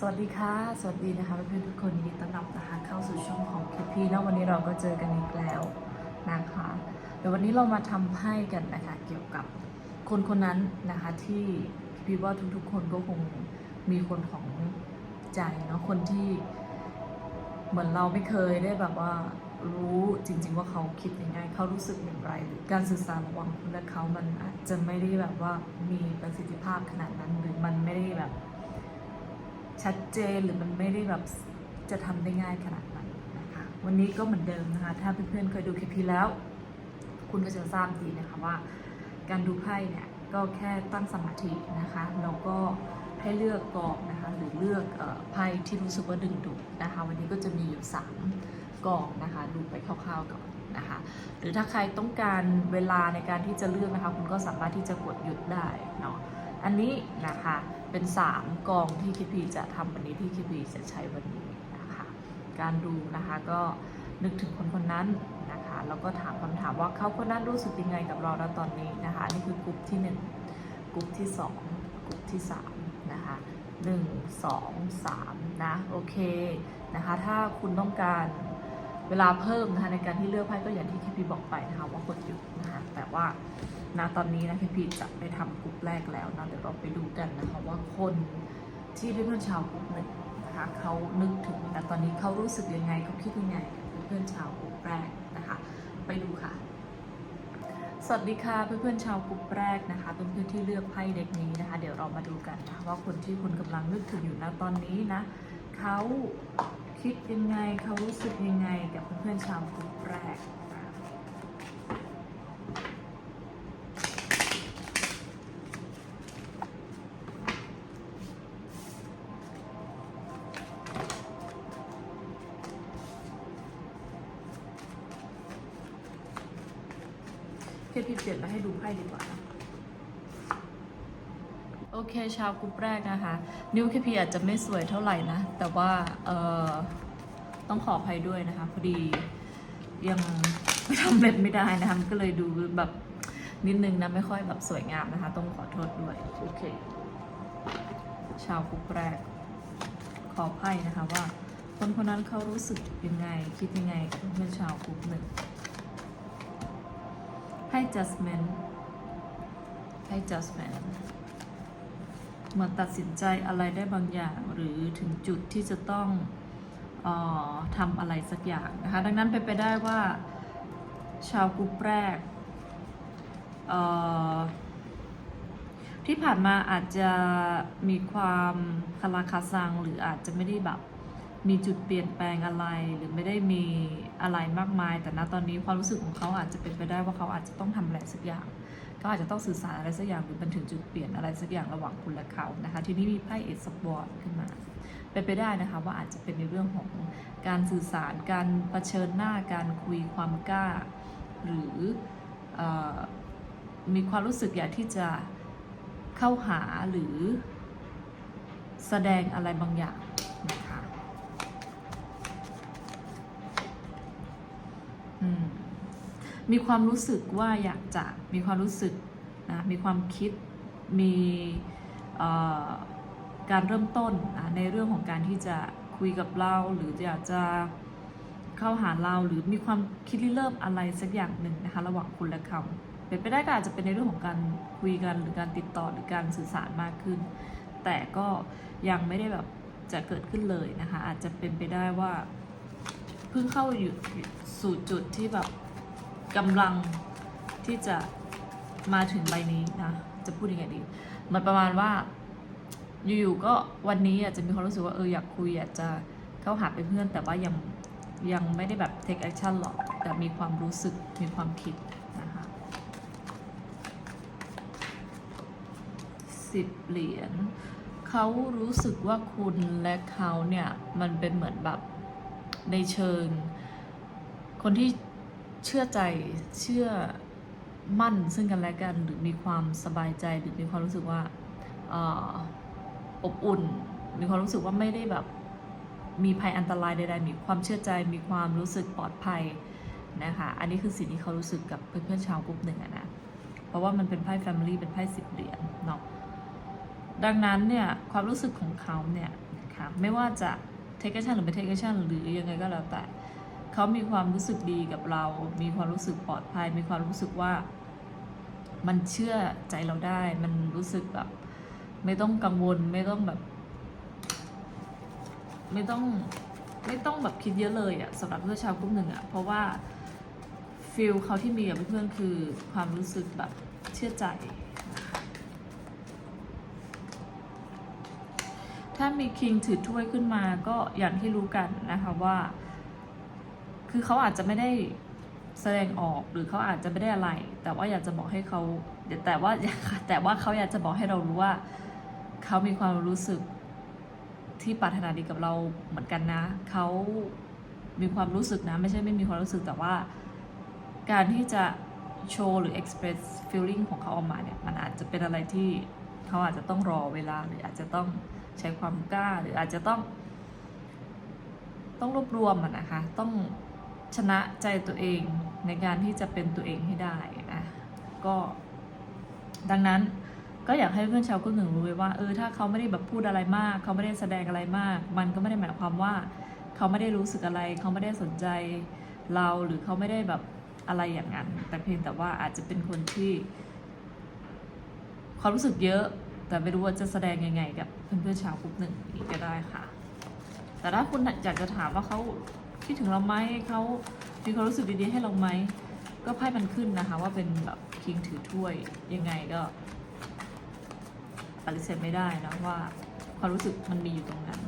สวัสดีค่ะ สวัสดีนะคะเพื่อนๆทุกคนยินดีต้อนรับนะคะเข้าสู่ช่องของ KP แล้ววันนี้เราก็เจอกันอีกแล้วนะคะเดี๋ยววันนี้เรามาทำไพ่กันนะคะเกี่ยวกับคนคนนั้นนะคะที่พี่ว่าทุกๆ คนก็คงมีคนของใจเนาะคนที่เหมือนเราไม่เคยได้แบบว่ารู้จริง ๆ ว่าเขาคิดยังไงเขารู้สึกอย่างไร หรือการสื่อสารระหว่างคุณและเขามันอาจจะไม่ได้แบบว่ามีประสิทธิภาพขนาดนั้นหรือมันไม่ได้แบบ ชัดเจนหรือมันไม่ได้แบบจะทำได้ง่ายขนาดนั้นนะคะวันนี้ก็เหมือนเดิมนะคะ ถ้าเพื่อนๆเคยดูคลิปที่แล้ว คุณก็จะทราบดีนะคะว่า การดูไพ่เนี่ยก็แค่ตั้งสมาธินะคะแล้วก็ให้เลือกกองนะคะหรือเลือกไพ่ที่รู้สึกว่าดึงดูดนะคะ วันนี้ก็จะมีอยู่สามกองนะคะ ดูไปคร่าวๆก่อนนะคะ หรือถ้าใครต้องการเวลาในการที่จะเลือกนะคะ คุณก็สามารถที่จะกดหยุดได้เนาะอันนี้นะคะ เป็น 3 กองที่คิพีจะทำวันนี้ที่คิพีจะใช้วันนี้นะคะ การดูนะคะก็นึกถึงคนคนนั้นนะคะ แล้วก็ถามคำถามว่าเขาคนนั้นรู้สึกยังไงกับเราแล้วตอนนี้นะคะนนี่คือกลุ่มที่ 1กลุ่มที่ 2กลุ่มที่3นะคะ1 2 3นะโอเคนะคะ ถ้าคุณต้องการ เวลาเพิ่มนะคะในการที่เลือกไพ่ก็อย่างที่คิพีบอกไปนะคะว่ากดหยุดนะคะแต่ว่าณตอนนี้นะพี่พีจะไปทำกลุ่มแรกแล้วนะเดี๋ยวเราไปดูกันนะคะว่าคนที่เพื่อนชาวกลุ่มหนึ่งนะคะเขานึกถึงแต่ตอนนี้เขารู้สึกยังไงเขาคิดยังไงเพื่อนชาวกลุ่มแรกนะคะไปดูค่ะสวัสดีค่ะเพื่อนๆชาวกลุ่มแรกนะคะเพื่อนๆที่เลือกไพ่เด็กนี้นะคะ เดี๋ยวเรามาดูกันนะว่าคนที่คุณกำลังนึกถึงอยู่ณตอนนี้นะเขา คิดยังไงเขารู้สึกยังไงกับเพื่อนๆชาวกลุ่มแรก ชาวกรุ๊ปแรกนะคะ นิ้วเคพีอาจจะไม่สวยเท่าไหร่นะ แต่ว่าเอ่อต้องขออภัยด้วยนะคะ พอดียังทำเล็บไม่ได้นะคะมันก็เลยดูแบบนิดนึงนะ ไม่ค่อยแบบสวยงามนะคะ ต้องขอโทษด้วย โอเค ชาวกรุ๊ปแรก ขอไพ่นะคะว่า คนคนนั้นเขารู้สึกยังไง คิดยังไงกับเพื่อนๆชาวกรุ๊ปหนึ่งให้ judgment ให้ judgment เหมือนตัดสินใจอะไรได้บางอย่าง หรือถึงจุดที่จะต้องออทำอะไรสักอย่างนะคะดังนั้นเป็นไปได้ว่าชาวกรุ๊ปแรกที่ผ่านมาอาจจะมีความคาราคาซังหรืออาจจะไม่ได้แบบมีจุดเปลี่ยนแปลงอะไรหรือไม่ได้มีอะไรมากมาย แต่ณตอนนี้ความรู้สึกของเขาอาจจะเป็นไปได้ว่าเขาอาจจะต้องทำอะไรสักอย่าง เขาอาจจะต้องสื่อสารอะไรสักอย่างหรือมันถึงจุดเปลี่ยนอะไรสักอย่างระหว่างคุณและเขานะคะทีนี้มีไพ่เอสบอร์ดขึ้นมาเป็นไปได้นะคะว่าอาจจะเป็นในเรื่องของการสื่อสารการรเผชิญหน้าการคุยความกล้า หรืออมีความรู้สึกอยากที่จะเข้าหาหรือแสดงอะไรบางอย่างนะคะ มีความรู้สึกว่าอยากจะมีความรู้สึกนะมีความคิดมีการเริ่มต้นนะในเรื่องของการที่จะคุยกับเรา หรืออยากจะเข้าหาเราหรือมีความคิดริเริ่มอะไรสักอย่างหนึ่งนะคะระหว่างคุณและเขาเป็นไปได้ก็อาจจะเป็นในเรื่องของการคุยกันหรือการติดต่อหรือการสื่อสารมากขึ้น แต่ก็ยังไม่ได้แบบจะเกิดขึ้นเลยนะคะอาจจะเป็นไปได้ว่า เพิ่งเข้าอยู่สู่จุดที่แบบ กำลังที่จะมาถึงใบนี้นะจะพูดยังไงดี มันประมาณว่า อยู่ๆก็วันนี้อาจจะมีความรู้สึกว่าเอออยากคุยอยากจะเข้าหาเป็นเพื่อน แต่ว่ายังยังไม่ได้แบบ take action หรอก แต่มีความรู้สึกมีความคิดนะคะสิบเหรียญเขารู้สึกว่าคุณและเขาเนี่ย มันเป็นเหมือนแบบในเชิง คนที่ เชื่อใจเชื่อมั่นซึ่งกันและกันหรือมีความสบายใจหรือมีความรู้สึกว่าอบอุ่น มีความรู้สึกว่าไม่ได้แบบมีภัยอันตรายใดๆมีความเชื่อใจมีความรู้สึกปลอดภัยนะคะอันนี้คือสิ่งที่เขารู้สึกกับเพื่อนๆชาวกลุ่มหนึ่งนะเพราะว่ามันเป็นไพ่ Family เป็นไพ่สิบเหรียญเนาะดังนั้นเนี่ยความรู้สึกของเขาเนี่ยนะคนะคะไม่ว่าจะ take action หรือไม่ take action หรือยังไงก็แล้วแต่ เขามีความรู้สึกดีกับเรา มีความรู้สึกปลอดภัย มีความรู้สึกว่า มันเชื่อใจเราได้ มันรู้สึกแบบ ไม่ต้องกังวล ไม่ต้องแบบ ไม่ต้อง ไม่ต้องแบบคิดเยอะเลยอะสำหรับเพื่อนชาวกลุ่มหนึ่งอะเพราะว่าฟิลเขาที่มีกับเพื่อนคือความรู้สึกแบบเชื่อใจ ถ้ามีคิงถือถ้วยขึ้นมาก็อย่างที่รู้กันนะคะว่า คือเขาอาจจะไม่ได้แสดงออกหรือเขาอาจจะไม่ได้อะไร แต่ว่าอยากจะบอกให้เขาแต่ว่าแต่ว่าเขาอยากจะบอกให้เรารู้ว่าเขามีความรู้สึกที่ปรารถนาดีกับเราเหมือนกันนะ เขามีความรู้สึกนะ ไม่ใช่ไม่มีความรู้สึกแต่ว่า การที่จะโชว์หรือ express feeling ของเขาออกมาเนี่ย มันอาจจะเป็นอะไรที่เขาอาจจะต้องรอเวลาหรืออาจจะต้องใช้ความกล้า หรืออาจจะต้อง ต้องรวบรวมอะนะคะ ต้อง ชนะใจตัวเองในการที่จะเป็นตัวเองให้ได้นะก็ ดังนั้นก็อยากให้เพื่อนชาวกุ้งหนึ่งรู้ไว้ว่าเออถ้าเขาไม่ได้แบบพูดอะไรมาก เขาไม่ได้แสดงอะไรมาก มันก็ไม่ได้หมายความว่า เขาไม่ได้รู้สึกอะไร เขาไม่ได้สนใจเราหรือเขาไม่ได้แบบอะไรอย่างนั้น แต่เพียงแต่ว่าอาจจะเป็นคนที่ความรู้สึกเยอะ แต่ไม่รู้ว่าจะแสดงยังไงกับเพื่อนๆชาวกลุ่มหนึ่งนี้ก็ได้ค่ะ แต่ถ้าคุณอยากจะถามว่าเขา คิดถึงเราไหมเขามีความรู้สึกดีๆให้เราไหมก็ไพ่มันขึ้นนะคะ ว่าเป็นแบบคิงถือถ้วยยังไงก็ปฏิเสธไม่ได้นะว่าความรู้สึกมันมีอยู่ตรงนั้น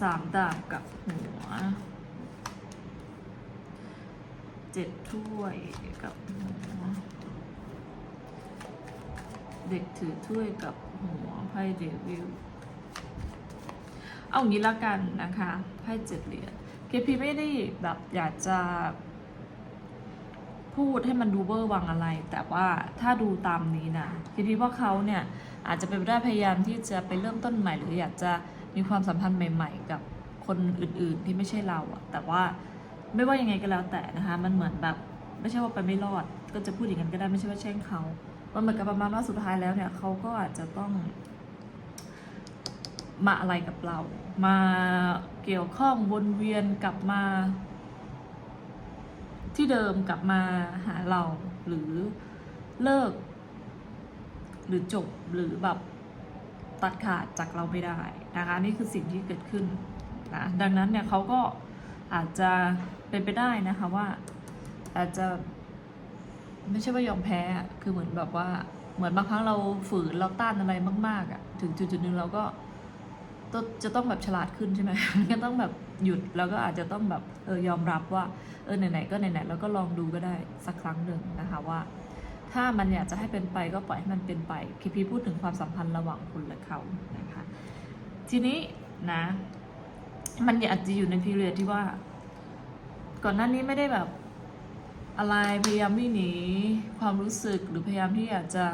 สามดาบกับหัวเจ็ดถ้วยกับหัวเด็กถือถ้วยกับหัวไพ่เดวิล เอางี้ละกันนะคะไพ่เจ็ดเหรียญเคพีไม่ได้แบบอยากจะ พูดให้มันดูเวอร์วังอะไร แต่ว่าถ้าดูตามนี้นะเคพีว่าเขาเนี่ยอาจจะเป็นไปได้พยายามที่จะไปเริ่มต้นใหม่ หรืออยากจะมีความสัมพันธ์ใหม่ ๆ กับคนอื่นๆที่ไม่ใช่เราอะแต่ว่าไม่ว่ายังไงก็แล้วแต่นะคะ มันเหมือนแบบไม่ใช่ว่าไปไม่รอด ก็จะพูดอย่างนั้นก็ได้ไม่ใช่ว่าแช่งเขามันเหมือนกับประมาณว่าสุดท้ายแล้วเนี่ยเขาก็อาจจะต้อง มาอะไรกับเรา มาเกี่ยวข้องวนเวียนกลับมา ที่เดิมกลับมาหาเรา หรือเลิก หรือจบหรือแบบตัดขาดจากเราไม่ได้นะคะนี่คือสิ่งที่เกิดขึ้นนะดังนั้นเนี่ยเขาก็อาจจะเป็นไปได้นะคะว่า อาจจะไม่ใช่ว่ายอมแพ้คือเหมือนแบบว่าเหมือนบางครั้งเราฝืนเราต้านอะไรมาก ๆอะถึงจุดจุดหนึ่งเราก็ จะต้องแบบฉลาดขึ้นใช่ไหมก็ต้องแบบหยุดแล้วก็อาจจะต้องแบบเออยอมรับว่าเออไหนๆก็ไหนๆแล้วก็ลองดูก็ได้สักครั้งหนึ่งนะคะว่า ถ้ามันอยากจะให้เป็นไปก็ปล่อยให้มันเป็นไปคีพีพูดถึงความสัมพันธ์ระหว่างคุณและเขานะคะทีนี้นะ มันอากจะอยู่ในพีเรียดที่ว่า ก่อนหน้านี้ไม่ได้แบบอะไรพยายามวิ่หนีความรู้สึกหรือพยายามที่อยากจะ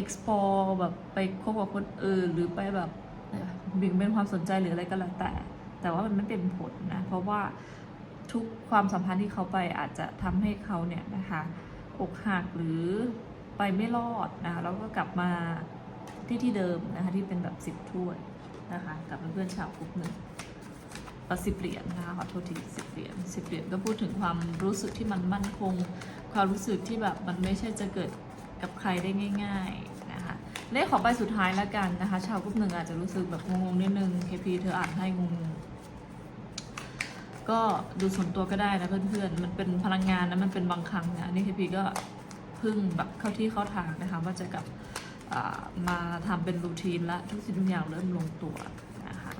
explore แบบไปคบกับคนอื่นหรือไปแบบ บิ่งเป็นความสนใจหรืออะไรก็แล้วแต่ แต่ว่ามันไม่เป็นผลนะ เพราะว่าทุกความสัมพันธ์ที่เขาไปอาจจะทำให้เขาเนี่ยนะคะอกหักหรือไปไม่รอดนะคะแล้วก็กลับมาที่ที่เดิมนะคะที่เป็นแบบสิบถ้วยนะคะกับเพื่อนๆชาวกลุ่มหนึ่งประสิบเหรียญนะคะขอโทษทีสิบเหรียญสิบเหรียญก็พูดถึงความรู้สึกที่มันมั่นคง ความรู้สึกที่แบบมันไม่ใช่จะเกิดกับใครได้ง่าย ๆ เลขของใบสุดท้ายแล้วกันนะคะ ชาวกลุ่มหนึ่งอาจจะรู้สึกแบบงงๆนิดนึง KP เธออ่านให้งงก็ดูส่วนตัวก็ได้นะเพื่อนๆ มันเป็นพลังงานนะมันเป็นบางครั้งนะนี่ KP ก็เพึ่งแบบเข้าที่เข้าทางนะคะว่าจะกลับมาทำเป็นรูทีนละทุกสิ่งทุกอย่างเริ่มลงตัวนะคะ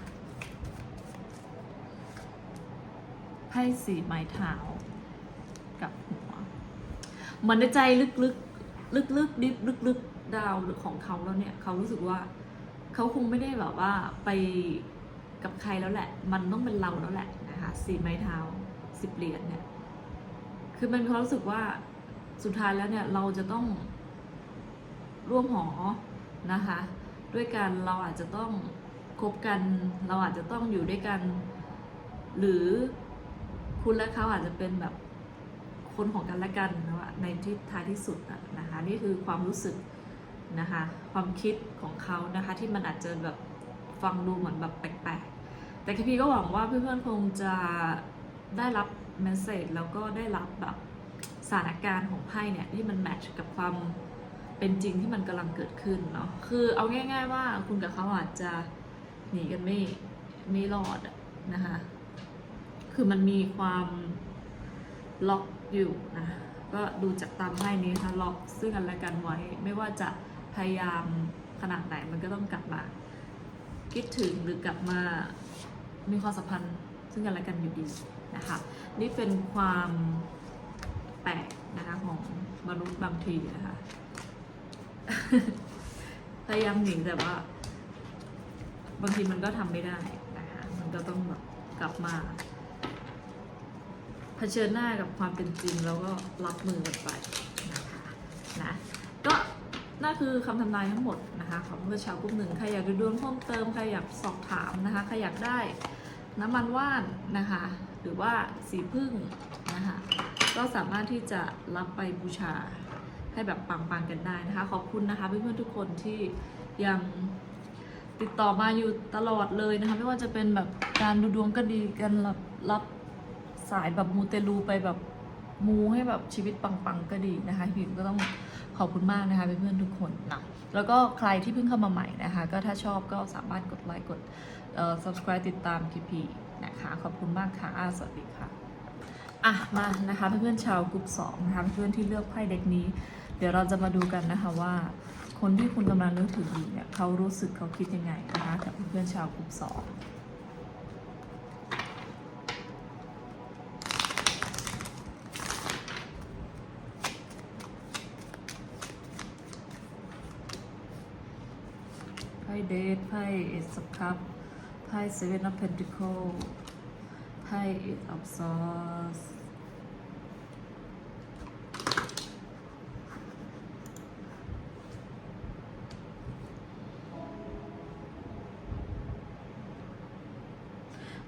ไพ่สี่ไม้เท้ากับหัวเหมือนในใจลึกๆลึกๆดิบลึกๆ ดาวหรือของเขาแล้วเนี่ยเขารู้สึกว่าเขาคงไม่ได้แบบว่าไปกับใครแล้วแหละ มันต้องเป็นเราแล้วแหละนะคะสี่ไม้เท้าสิบเหรียญเนี่ยคือมันเขารู้สึกว่าสุดท้ายแล้วเนี่ยเราจะต้องร่วมหอนะคะ ด้วยกันเราอาจจะต้องคบกัน เราอาจจะต้องอยู่ด้วยกัน หรือคุณและเขาอาจจะเป็นแบบคนของกันและกันนะในที่ท้ายที่สุดอะนะคะ นี่คือความรู้สึก นะคะ ความคิดของเขานะคะที่มันอาจจะแบบฟังดูเหมือนแบบแปลกๆ แต่ KP ก็หวังว่าเพื่อนๆคงจะได้รับเมสเซจแล้วก็ได้รับแบบสถานการณ์ของไพ่เนี่ยที่มันแมทช์กับความเป็นจริงที่มันกำลังเกิดขึ้นเนาะ คือเอาง่าย ๆ ว่าคุณกับเขาอาจจะหนีกันไม่ไม่รอดนะคะ คือมันมีความล็อกอยู่นะ ก็ดูจากตามไพ่นี้ค่ะล็อกซึ่งกันและกันไว้ ไม่ว่าจะ พยายามขนาดไหนมันก็ต้องกลับมา คิดถึงหรือกลับมามีความสัมพันธ์ซึ่งกันและกันอยู่ดีนะคะนี่เป็นความแปลกนะคะของมนุษย์บางทีนะคะพยายามหนีแต่ว่า บางทีมันก็ทำไม่ได้นะคะมันก็ต้องแบบกลับมาเผชิญหน้ากับความเป็นจริงแล้วก็รับมือกันไป นั่นคือคำทำนายทั้งหมดนะคะของเพื่อชาวกลุ่มหนึ่งใครอยากดูดวงเพิ่มเติมใครอยากสอบถามนะคะใครอยากได้น้ำมันว่านนะคะ หรือว่าสีพึ่งนะคะก็สามารถที่จะรับไปบูชาให้แบบปังๆกันได้นะคะ ขอบคุณนะคะเพื่อนๆทุกคนที่ยังติดต่อมาอยู่ตลอดเลยนะคะ ไม่ว่าจะเป็นแบบการดูดวงก็ดีกันรับรับสายแบบมูเตลูไปแบบมูให้แบบชีวิตปังๆก็ดีนะคะพิมก็ต้อง ขอบคุณมากนะคะเพื่อนๆทุกคนนะแล้วก็ใครที่เพิ่งเข้ามาใหม่นะคะ ก็ถ้าชอบก็สามารถกดไลค์กดเอ่อ subscribe ติดตามพีพีนะคะ ขอบคุณมากค่ะสวัสดีค่ะอะมานะคะเพื่อนๆชาวกลุ่มสองนะคะเพื่อนๆที่เลือกไพ่เด็กนี้ เดี๋ยวเราจะมาดูกันนะคะว่า คนที่คุณกำลังนึกถึงอยู่เนี่ยเขารู้สึกเขาคิดยังไงนะคะกับเพื่อนๆชาวกลุ่มสอง เดทไพ่เอสคัพไพ่เซเว่นออฟเพนติเคิลไพ่เอทออฟซอส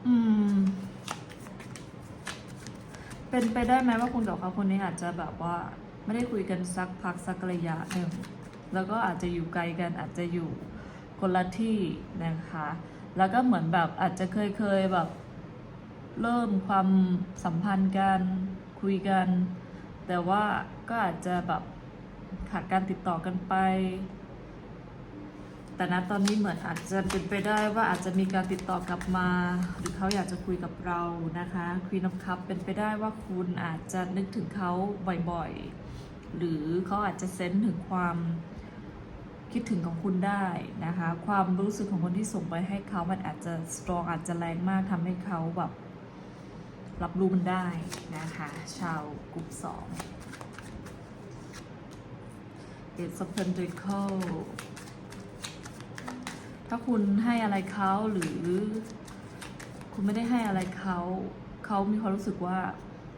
อืม เป็นไปได้ไหมว่าคุณกับเขาคนนี้อาจจะแบบว่า ไม่ได้คุยกันสักพักสักระยะหนึ่งแล้วก็อาจจะอยู่ไกลกันอาจจะอยู่ คนละที่นะคะ แล้วก็เหมือนแบบอาจจะเคยเคยแบบ เริ่มความสัมพันธ์กันคุยกัน แต่ว่าก็อาจจะแบบขาดการติดต่อกันไป แต่ณตอนนี้เหมือนอาจจะเป็นไปได้ว่าอาจจะมีการติดต่อกลับมา หรือเขาอยากจะคุยกับเรานะคะควีน of cup เป็นไปได้ว่าคุณอาจจะนึกถึงเขาบ่อยๆ หรือเขาอาจจะเซนส์ถึงความ คิดถึงของคุณได้นะคะ ความรู้สึกของคนที่ส่งไปให้เขามันอาจจะสตรองอาจจะแรงมากทำให้เขาแบบรับรู้มันได้นะคะ ชาวกลุ่มสองเอ of Pentacle ถ้าคุณให้อะไรเขาหรือ คุณไม่ได้ให้อะไรเขาเขามีความรู้สึกว่า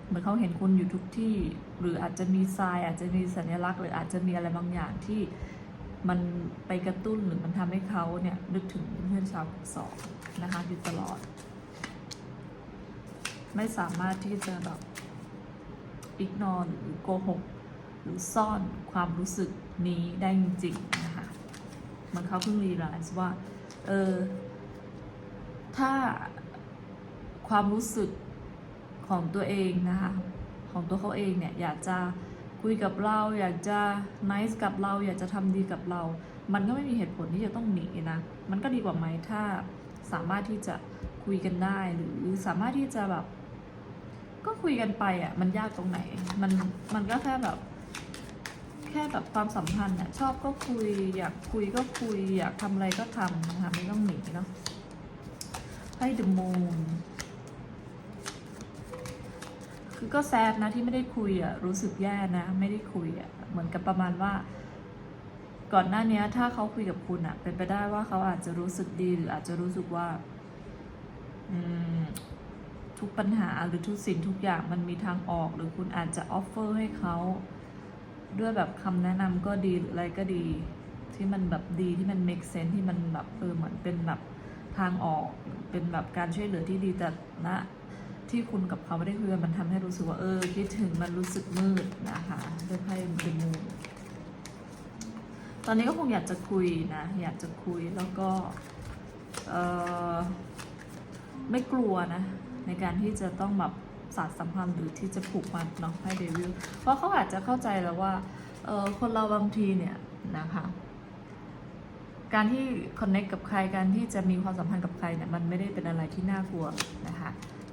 เหมือนเขาเห็นคุณอยู่ทุกที่ หรืออาจจะมีทรายอาจจะมีสัญลักษณ์ หรืออาจจะมีอะไรบางอย่างที่ มันไปกระตุ้นหรือมันทำให้เขาเนี่ยนึกถึงเพื่อนชาวสองนะคะอยู่ตลอด ไม่สามารถที่จะแบบอิกนอนหรือโกหก หรือซ่อนความรู้สึกนี้ได้จริงๆนะคะมันเขาเพิ่งรีไลซ์ว่า เออ ถ้าความรู้สึกของตัวเองนะคะ ของตัวเขาเองเนี่ย อยากจะ คุยกับเราอยากจะ nice กับเราอยากจะทำดีกับเรา มันก็ไม่มีเหตุผลที่จะต้องหนีนะ มันก็ดีกว่าไหมถ้าสามารถที่จะคุยกันได้ หรือสามารถที่จะแบบ ก็คุยกันไปอะ มันยากตรงไหน มันมันก็แค่แบบ แค่แบบความสัมพันธ์น่ะชอบก็คุย อยากคุยก็คุย อยากทำอะไรก็ทำนะคะไม่ต้องหนีเนาะให้ The Moon คือก็แซดนะที่ไม่ได้คุยอะรู้สึกแย่นะ ไม่ได้คุยอะเหมือนกับประมาณว่า ก่อนหน้านี้ถ้าเขาคุยกับคุณอะเป็นไปได้ว่าเขาอาจจะรู้สึกดีหรืออาจจะรู้สึกว่า อืมทุกปัญหาหรือทุกสิ่งทุกอย่างมันมีทางออก หรือคุณอาจจะออฟเฟอร์ให้เขาด้วยแบบคำแนะนำก็ดีหรืออะไรก็ดี ที่มันแบบดีที่มัน make sense ที่มันแบบเออเหมือนเป็นแบบทางออกเป็นแบบการช่วยเหลือที่ดีแต่ณ ที่คุณกับเขาไม่ได้คุยกันมันทำให้รู้สึกว่าเออคิดถึงมันรู้สึกมืดนะคะด้วยไพ่เดมูตอนนี้ก็คงอยากจะคุยนะ อยากจะคุยแล้วก็เออไม่กลัวนะ ในการที่จะต้องแบบสารสัมพันธ์หรือที่จะผูกมัดเนาะไพ่เดวิลเพราะเขาอาจจะเข้าใจแล้วว่าเออคนเราบางทีเนี่ยนะคะการที่คอนเน c t กับใครการที่จะมีความสัมพันธ์กับใครเนี่ยมันไม่ได้เป็นอะไรที่น่ากลัวนะคะ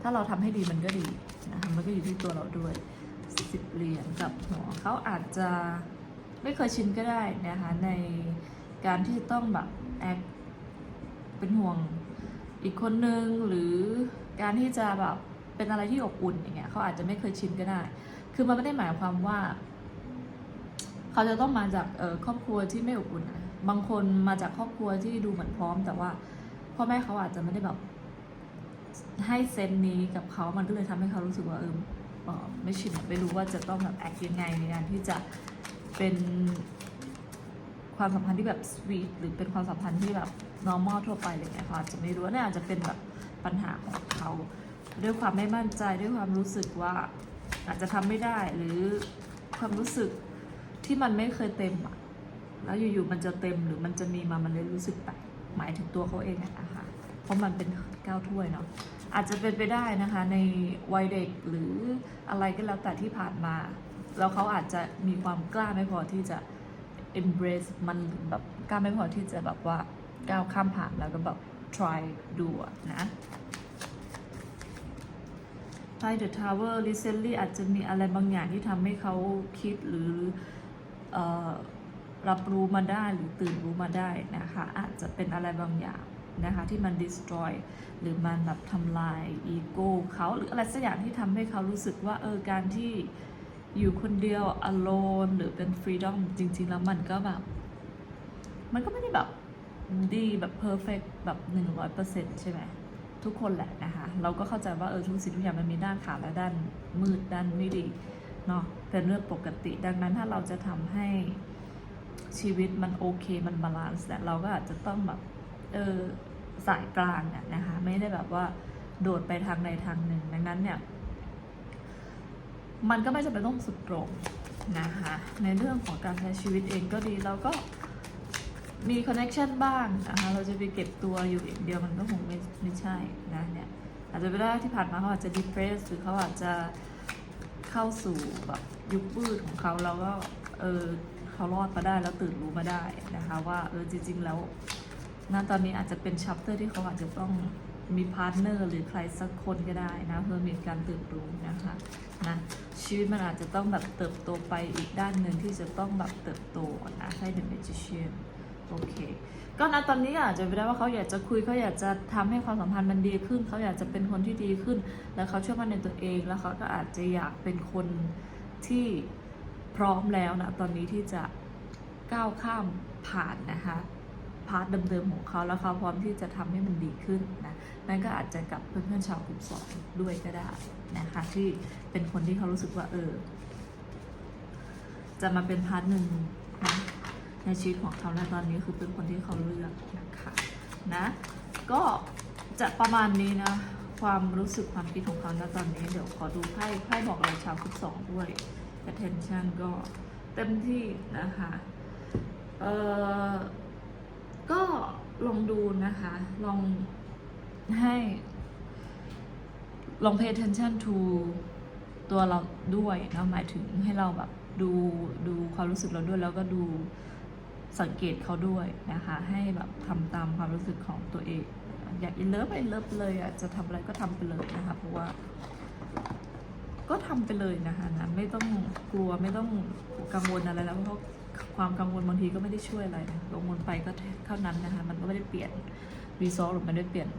ถ้าเราทำให้ดีมันก็ดีนะคะมันก็อยู่ที่ตัวเราด้วยสิบเหรียญกับหัวเขาอาจจะไม่เคยชินก็ได้นะคะในการที่จะต้องแบบแอคเป็นห่วงอีกคนนึงหรือการที่จะแบบเป็นอะไรที่อบอุ่นอย่างเงี้ยเขาอาจจะไม่เคยชินก็ได้ คือมันไม่ได้หมายความว่า เขาจะต้องมาจากเอ่อครอบครัวที่ไม่อบอุ่นนะบางคนมาจากครอบครัวที่ดูเหมือนพร้อม แต่ว่าพ่อแม่เขาอาจจะไม่ได้แบบ ให้เซนนี้กับเขามันก็เลยทำให้เขารู้สึกว่าเออไม่ชินไม่รู้ว่าจะต้องแบบแอคยังไงในการที่จะเป็นความสัมพันธ์ที่แบบสวีทหรือเป็นความสัมพันธ์ที่แบบ normal ทั่วไปอะไรเงี้ยเขาอาจจะไม่รู้ว่านี่อาจจะเป็นแบบปัญหาของเขา ด้วยความไม่มั่นใจด้วยความรู้สึกว่าอาจจะทำไม่ได้หรือความรู้สึกที่มันไม่เคยเต็มอะแล้วอยู่ๆมันจะเต็มหรือมันจะมีมามันเลยรู้สึกแปลกหมายถึงตัวเขาเองอะนะคะเพราะมันเป็นก้าวถ้วยเนาะ อาจจะเป็นไปได้นะคะในวัยเด็กหรืออะไรก็แล้วแต่ที่ผ่านมา แล้วเขาอาจจะมีความกล้าไม่พอที่จะ embrace มันแบบกล้าไม่พอที่จะแบบว่าก้าวข้ามผ่านแล้วก็แบบ try ดูอะนะไพ่ The Tower recently อาจจะมีอะไรบางอย่างที่ทำให้เขาคิดหรือออรับรู้มาได้หรือตื่นรู้มาได้นะคะ อาจจะเป็นอะไรบางอย่าง นะคะที่มัน destroy หรือมันแบบทำลายอีโก้เขาหรืออะไรสักอย่างที่ทำให้เขารู้สึกว่าเออการที่อยู่คนเดียว alone หรือเป็น freedom จริง ๆ แล้วมันก็แบบ มันก็ไม่ได้แบบดีแบบ perfect แบบ 100%ใช่ไหมทุกคนแหละนะคะ เราก็เข้าใจว่าเออทุกสิ่งทุกอย่างมันมีด้านขาวและด้านมืดด้านไม่ดีเนาะเป็นเรื่องปกติดังนั้นถ้าเราจะทำให้ชีวิตมันโอเคมันบาลานซ์เนี่ยเราก็อาจจะต้องแบบ เออ สายกลางอะนะคะ ไม่ได้แบบว่าโดดไปทางใดทางหนึ่ง ดังนั้นเนี่ย มันก็ไม่จำเป็นต้องสุดโตรงนะคะ ในเรื่องของการใช้ชีวิตเองก็ดีเราก็มีคอนเน็ชันบ้างนะคะเราจะไปเก็บตัวอยู่อย่างเดียวมันก็คงไม่ไม่ใช่นะเนี่ยอาจจะเป็นได้ที่ผ่านมาเขาอาจจะ depress หรือเขาอาจจะเข้าสู่แบบยุคมืดของเขาแล้วก็เออเขารอดมาได้แล้วตื่นรู้มาได้นะคะ ว่าเออจริง ๆ แล้ว ณตอนนี้อาจจะเป็นชัปเตอร์ที่เขาอาจจะต้องมีพาร์ทเนอร์หรือใครสักคนก็ได้นะเพื่อมีการตื่นรู้นะคะนะชีวิตมันอาจจะต้องแบบเติบโตไปอีกด้านหนึ่งที่จะต้องแบบเติบโตนะให้ The Magician โอเคก็นะตอนนี้อาจจะไม่ได้ว่าเขาอยากจะคุยเขาอยากจะทำให้ความสัมพันธ์มันดีขึ้น เขาอยากจะเป็นคนที่ดีขึ้น แล้วเขาเชื่อมั่นในตัวเองแล้วเขาก็อาจจะอยากเป็นคนที่พร้อมแล้วนะตอนนี้ที่จะก้าวข้ามผ่านนะคะ พาร์ทเดิมๆของเขาแล้วเขาพร้อมที่จะทำให้มันดีขึ้นนะนั่นก็อาจจะกับเพื่อนๆชาวกลุ่มสองด้วยก็ได้นะคะที่เป็นคนที่เขารู้สึกว่าเออ จะมาเป็นพาร์ทหนึ่งนะในชีวิตของเขาในตอนนี้คือเป็นคนที่เขาเลือกนะคะนะก็จะประมาณนี้นะความรู้สึกความคิดของเขาณตอนนี้เดี๋ยวขอดูไพ่ไพ่บอกอะไรชาวคุกสองด้วย attention ก็เต็มที่นะคะ เอ่อ ก็ลองดูนะคะ ลองให้ลอง pay attention to ตัวเราด้วยนะหมายถึงให้เราแบบดูดูความรู้สึกเราด้วยแล้วก็ดูสังเกตเขาด้วยนะคะ ให้แบบทำตามความรู้สึกของตัวเอง อยากอินเลิฟไปเลิฟเลยอะจะทำอะไรก็ทำไปเลยนะคะ เพราะว่า ก็ทำไปเลยนะคะนะไม่ต้องกลัวไม่ต้องกังวลอะไรแล้วเพราะ ความกังวลบางทีก็ไม่ได้ช่วยอะไรนะกังวลไปก็เท่านั้นนะคะ มันก็ไม่ได้เปลี่ยนรีซอสหรือไม่ได้เปลี่ยน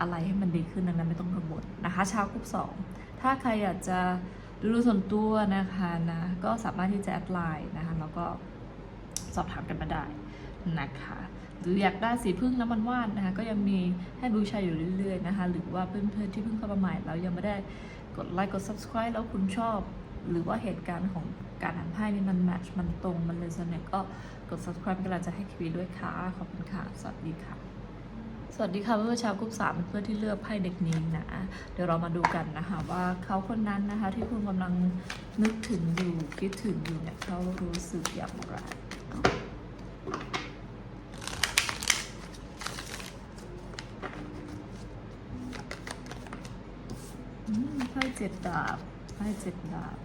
อะไรให้มันดีขึ้นดังนั้นไม่ต้องกังวลนะคะ ชาวกรุ๊ปสองถ้าใครอยากจะดูดูส่วนตัวนะคะนะก็สามารถที่จะแอดไลน์นะคะแล้วก็สอบถามกันมาได้นะคะหรืออยากได้สีพึ่งน้ำมันว่านนะคะก็ยังมีให้บูชาอยู่เรื่อยๆนะคะหรือว่าเพื่อนๆที่เพิ่งเข้ามาใหม่แล้วยังไม่ได้กดไลค์กด subscribe แล้วคุณชอบ หรือว่าเหตุการณ์ของ การทำให้นี่มันแมทช์มันตรงมันเลยสนิทก็กด subscribe เป็นกำกจะให้คลิปด้วยค่ะ ขอบคุณค่ะ สวัสดีค่ะ สวัสดีค่ะเพื่อนชาวกลุ่มสามเพื่อนที่เลือกไพ่เด็กนี้นะ เดี๋ยวเรามาดูกันนะคะว่าเขาคนนั้นนะคะที่คุณกำลังนึกถึงอยู่คิดถึงอยู่เนี่ยเขารู้สึกอย่างไรไพ่เจ็ดดาบไพ่เจ็ดดาบ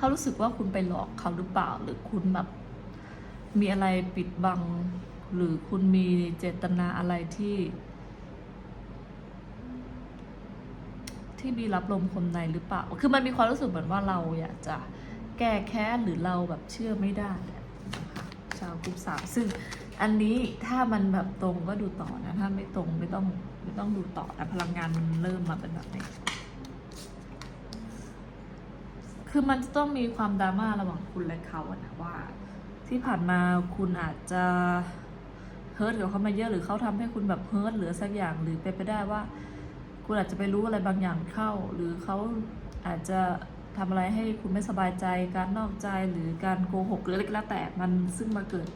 เขารู้สึกว่าคุณไปหลอกเขาหรือเปล่า หรือคุณแบบมีอะไรปิดบัง หรือคุณมีเจตนาอะไรที่ ที่มีรับลมคมในหรือเปล่า คือมันมีความรู้สึกเหมือนว่าเราอยากจะแก้แค้นหรือเราแบบเชื่อไม่ได้อะนะคะชาวกลุ่มสามซึ่งอันนี้ถ้ามันแบบตรงก็ดูต่อนะ ถ้าไม่ตรงไม่ต้องไม่ต้องดูต่อนะพลังงานมันเริ่มมาเป็นแบบนี้ คือมันจะต้องมีความดราม่าระหว่างคุณและเขาอะนะว่า ที่ผ่านมาคุณอาจจะเฮิร์ตกับเขามาเยอะหรือเขาทำให้คุณแบบเฮิร์ตหรือสักอย่างหรือเป็นไปได้ว่า คุณอาจจะไปรู้อะไรบางอย่างเข้า หรือเขาอาจจะทำอะไรให้คุณไม่สบายใจ การนอกใจหรือการโกหกหรืออะไรก็แล้วแต่มันซึ่งมาเกิด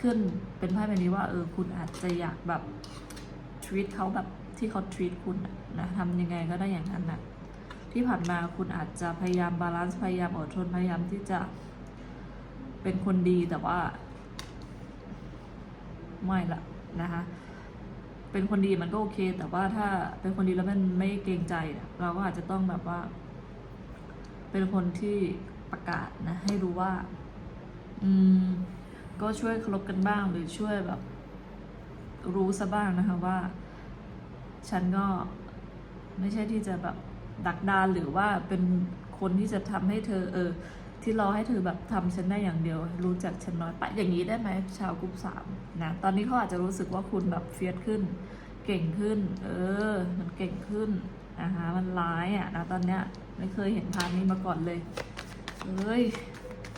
ขึ้นเป็นไพ่ใบนี้ว่าเออคุณอาจจะอยากแบบ treat เขาแบบที่เขา treat คุณนะทำยังไงก็ได้อย่างนั้นนะ ที่ผ่านมาคุณอาจจะพยายามบาลานซ์พยายามอดทนพยายามที่จะเป็นคนดีแต่ว่า ไม่ละนะคะ เป็นคนดีมันก็โอเค แต่ว่าถ้าเป็นคนดีแล้วมันไม่เกรงใจ เราก็อาจจะต้องแบบว่า เป็นคนที่ประกาศนะ ให้รู้ว่า อืม ก็ช่วยเคารพกันบ้างหรือช่วยแบบ รู้ซะบ้างนะคะว่า ฉันก็ไม่ใช่ที่จะแบบ ดักดานหรือว่าเป็นคนที่จะทำให้เธอเออ ที่รอให้เธอแบบทำฉันได้อย่างเดียว รู้จักฉันน้อยไปอย่างนี้ได้ไหมชาวกลุ่มสามนะตอนนี้เขาอาจจะรู้สึกว่าคุณแบบเฟียสขึ้น เก่งขึ้น เออ มันเก่งขึ้นนะคะมันร้ายอะนะตอนเนี้ยไม่เคยเห็นพานนี้มาก่อนเลยเอ้ย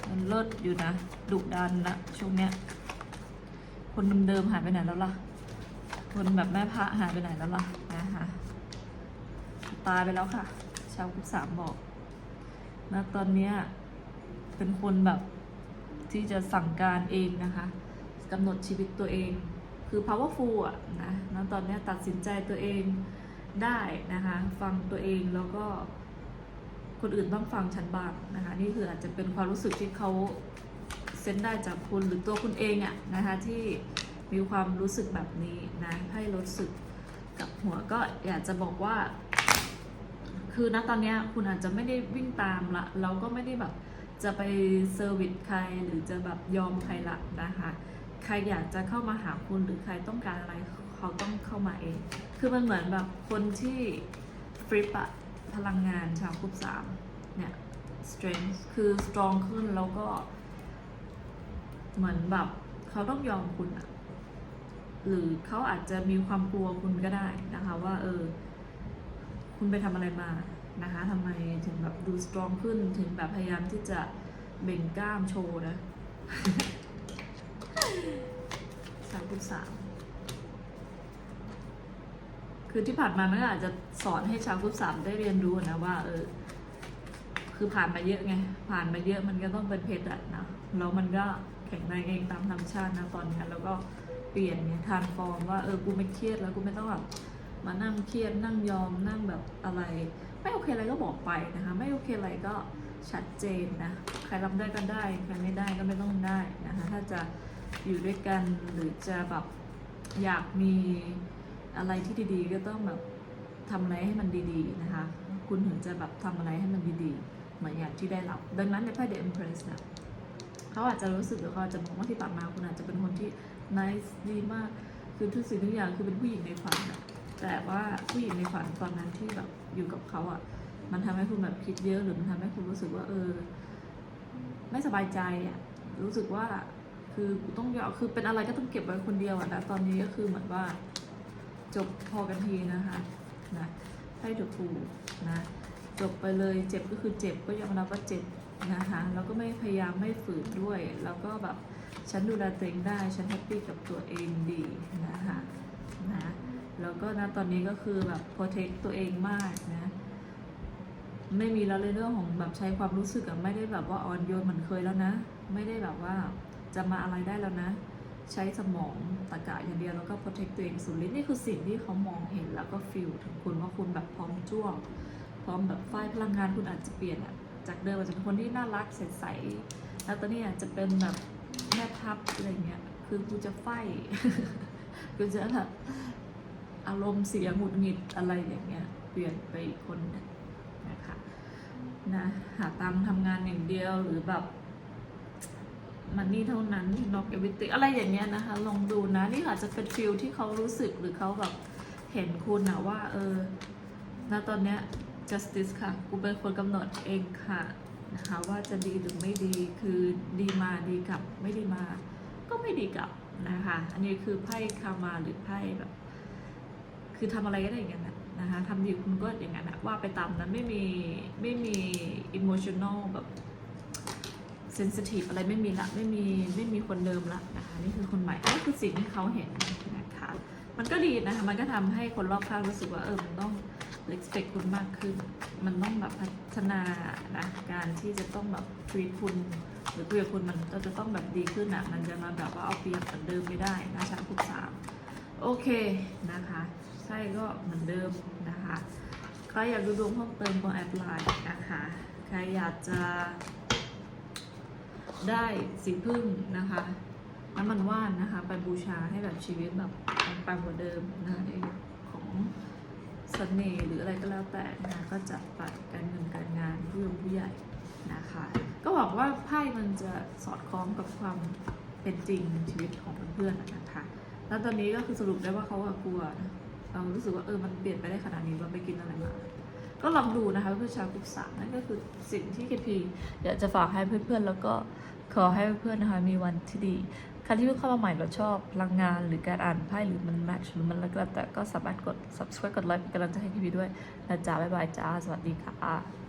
มันเลิศอยู่นะดุดันนะช่วงเนี้ยคนเดิมๆหายไปไหนแล้วล่ะ คนแบบแม่พระหายไปไหนแล้วล่ะ ตายไปแล้วค่ะ ชาวกุศามบอกนะตอนเนี้ยเป็นคนแบบที่จะสั่งการเองนะคะกำหนดชีวิตตัวเอง คือ powerful อะนะนะตอนนี้ตัดสินใจตัวเองได้นะคะ ฟังตัวเองแล้วก็คนอื่นต้องฟังฉันบ้างนะคะ นี่คืออาจจะเป็นความรู้สึกที่เขาเซนได้จากคุณหรือตัวคุณเองอะนะคะที่มีความรู้สึกแบบนี้นะให้รู้สึกกับหัวก็อยากจะบอกว่า คือณตอนนี้คุณอาจจะไม่ได้วิ่งตามละเราก็ไม่ได้แบบจะไปเซอร์วิสใครหรือจะแบบยอมใครละนะคะ ใครอยากจะเข้ามาหาคุณหรือใครต้องการอะไรเขาต้องเข้ามาเอง คือมันเหมือนแบบคนที่ฟริปอะพลังงานชาวคุปสามเนี่ย strength คือ strong ขึ้นแล้วก็ เหมือนแบบเขาต้องยอมคุณอะหรือเขาอาจจะมีความกลัวคุณก็ได้นะคะว่าเออ คุณไปทำอะไรมานะคะทำไมถึงแบบดู strong ขึ้นถึงแบบพยายามที่จะเบ่งกล้ามโชว์นะชาวคุปสามคือที่ผ่านมามันก็อาจจะสอนให้ชาวกรุ๊ปสามได้เรียนรู้นะว่า เออ คือผ่านมาเยอะไง ผ่านมาเยอะมันก็ต้องเป็นเพชรอะนะแล้วมันก็แข็งแรงเองตามธรรมชาตินะตอนนี้แล้วก็เปลี่ยนเนี่ยทานฟอร์มว่าเออกูไม่เครียดแล้วกูไม่ต้องแบบ มานั่งเครียดนั่งยอมนั่งแบบอะไร ไม่โอเคอะไรก็บอกไปนะคะ ไม่โอเคอะไรก็ชัดเจนนะใครรับได้ก็ได้ใครไม่ได้ก็ไม่ต้องได้นะคะถ้าจะอยู่ด้วยกันหรือจะแบบอยากมีอะไรที่ดีๆ ก็ต้องแบบทำอะไรให้มันดีๆนะคะ คุณถึงจะแบบทำอะไรให้มันดีๆ เหมือนอย่างที่ได้รับ ดังนั้นในไพ่ The Empress นะเขาอาจจะรู้สึกหรือเขาจะมองว่าที่ผ่านมาคุณอาจจะเป็นคนที่ nice ดีมาก คือทุกสิ่งทุกอย่างคือเป็นผู้หญิงในฝันอะ แต่ว่าผู้หญิงในฝันตอนนั้นที่แบบอยู่กับเขาอะมันทำให้คุณแบบคิดเยอะหรือมันทำให้คุณรู้สึกว่า เออ ไม่สบายใจอะรู้สึกว่า คือต้องยอมคือเป็นอะไรก็ต้องเก็บไว้คนเดียวอะนะตอนนี้ก็คือเหมือนว่า จบพอกันทีนะคะนะให้ถูกถูกนะจบไปเลยเจ็บก็คือเจ็บก็ยอมรับว่าเจ็บนะคะแล้วก็ไม่พยายามไม่ฝืนด้วย แล้วก็แบบฉันดูแลตัวเองได้ฉันแฮปปี้กับตัวเองดีนะคะนะ แล้วก็นะตอนนี้ก็คือแบบโปรเทคตัวเองมากนะ ไม่มีแล้วเลยเรื่องของแบบใช้ความรู้สึกอะไม่ได้แบบว่าอ่อนโยนเหมือนเคยแล้วนะ ไม่ได้แบบว่าจะมาอะไรได้แล้วนะ ใช้สมองตะกะอย่างเดียวแล้วก็ protect ตัวเองสุดฤทธิ์นี่คือสิ่งที่เขามองเห็นแล้วก็ฟีลถึงคุณว่าคุณแบบพร้อมจ้วง พร้อมแบบไฟพลังงานคุณอาจจะเปลี่ยนอะจากเดิมอาจจะเป็นคนที่น่ารักใสๆแล้วตอนนี้อาจจะเป็นแบบแม่ทัพอะไรเงี้ยคือกูจะไฟกูจะแบบ อารมณ์เสียหงุดหงิดอะไรอย่างเงี้ยเปลี่ยนไปอีกคนนะคะนะหาตังทำงานอย่างเดียวหรือแบบมันนี่เท่านั้นนอกเอวิติอะไรอย่างเงี้ยนะคะ ลองดูนะนี่อาจจะเป็นฟิลที่เขารู้สึกหรือเขาแบบเห็นคุณนะว่า เออณตอนเนี้ย justice ค่ะ กูเป็นคนกำหนดเองค่ะนะคะว่าจะดีหรือไม่ดีคือดีมาดีกลับไม่ดีมา ก็ไม่ดีกลับนะคะ อันนี้คือไพ่คามาหรือไพ่แบบ คือทำอะไรก็ได้อย่างนั้นนะคะทำดีคุณก็อย่างนั้นนะว่าไปตามนั้นไม่มีไม่มี emotional แบบเซนซิทีฟอะไรไม่มีละไม่มีไม่มีคนเดิมละนะคะนี่คือคนใหม่นี่คือสิ่งที่เขาเห็นนะคะมันก็ดีนะคะมันก็ทำให้คนรอบข้างรู้สึกว่าเออมันต้อง respect คุณมากขึ้น มันต้องแบบพัฒนานะการที่จะต้องแบบ treat คุณหรือคุยกับคุณมันก็จะต้องแบบดีขึ้นอะมันจะมาแบบว่าเอาเปรียบเหมือนเดิมไม่ได้นะชาคุกสามโอเคนะคะ ช่ก็เหมือนเดิมนะคะใครอยากดูดวงเพิ่มเติมก็แอดไลน์นะคะใครอยากจะได้สีพึ่งนะคะน้ำมันว่านนะคะ ไปบูชาให้แบบชีวิตแบบปังกว่าเดิมนะคะในของเสน่ห์หรืออะไรก็แล้วแต่นะก็จัดไปการเงินการงานผู้ยงผู้ใหญ่นะคะ ก็หวังว่าไพ่มันจะสอดคล้องกับความเป็นจริงชีวิตของเพื่อนๆนะคะแล้วตอนนี้ก็คือสรุปได้ว่าเขากลัวนะ เรารู้สึกว่าเออมันเปลี่ยนไปได้ขนาดนี้ว่าไปกินอะไรมาก็ลองดูนะคะเพื่อชาวกรุ๊ปสามนั่นก็คือสิ่งที่เคพีอยากจะฝากให้เพื่อนๆ แล้วก็ขอให้เพื่อนๆนะคะมีวันที่ดีใครที่เพิ่งเข้ามาใหม่เราชอบพลังงานหรือการอ่านไพ่หรือมันแมทช์หรือมันแล้วก็แต่ก็สามารถกด subscribe กดไลค์เป็นกำลังใจให้เคพีด้วยนะจ๊ะบ๊ายบายจ้าสวัสดีค่ะ